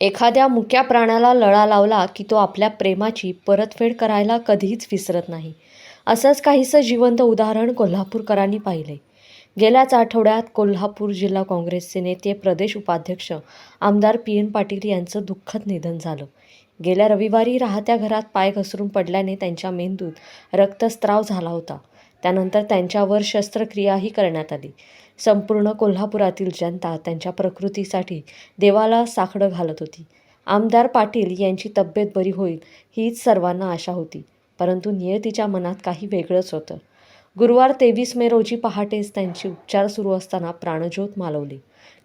एखाद्या मुक्या प्राण्याला लळा लावला की तो आपल्या प्रेमाची परतफेड करायला कधीच विसरत नाही. असंच काहीसं जिवंत उदाहरण कोल्हापूरकरांनी पाहिले गेल्याच आठवड्यात कोल्हापूर जिल्हा काँग्रेसचे नेते प्रदेश उपाध्यक्ष आमदार पी एन पाटील यांचं दुःखद निधन झालं. गेल्या रविवारी राहत्या घरात पाय घसरून पडल्याने त्यांच्या मेंदूत रक्तस्त्राव झाला होता. त्यानंतर त्यांच्यावर शस्त्रक्रियाही करण्यात आली. संपूर्ण कोल्हापुरातील जनता त्यांच्या प्रकृतीसाठी देवाला साखडं घालत होती. आमदार पाटील यांची तब्येत बरी होईल हीच सर्वांना आशा होती. परंतु नियतीच्या मनात काही वेगळंच होतं. गुरुवार तेवीस मे रोजी पहाटेच त्यांची उपचार सुरू असताना प्राणज्योत मालवली.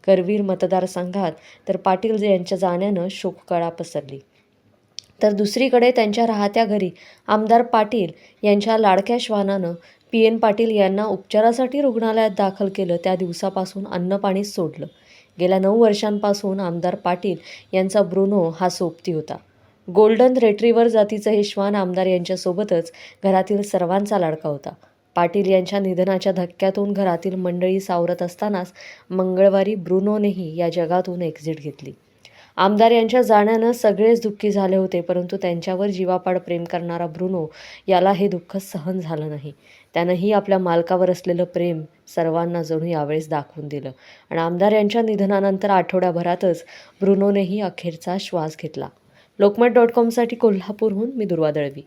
करवीर मतदारसंघात तर पाटील यांच्या जाण्यानं शोककळा पसरली. तर दुसरीकडे त्यांच्या राहत्या घरी आमदार पाटील यांच्या लाडक्या श्वानानं पी एन पाटील यांना उपचारासाठी रुग्णालयात दाखल केलं त्या दिवसापासून अन्नपाणीच सोडलं. गेल्या नऊ वर्षांपासून आमदार पाटील यांचा ब्रुनो हा सोबती होता. गोल्डन रेट्रीवर जातीचं हे श्वान आमदार यांच्यासोबतच घरातील सर्वांचा लाडका होता. पाटील यांच्या निधनाच्या धक्क्यातून घरातील मंडळी सावरत असतानाच मंगळवारी ब्रुनोनेही या जगातून एक्झिट घेतली. आमदार यांच्या जाण्यानं सगळेच दुःखी झाले होते परंतु त्यांच्यावर जीवापाड प्रेम करणारा ब्रुनो याला हे दुःख सहन झालं नाही. त्यानंही आपल्या मालकावर असलेलं प्रेम सर्वांना जणू यावेळेस दाखवून दिलं. आणि आमदार यांच्या निधनानंतर आठवड्याभरातच ब्रुनोनेही अखेरचा श्वास घेतला. लोकमत डॉट कॉमसाठी कोल्हापूरहून मी दुर्वा दळवी.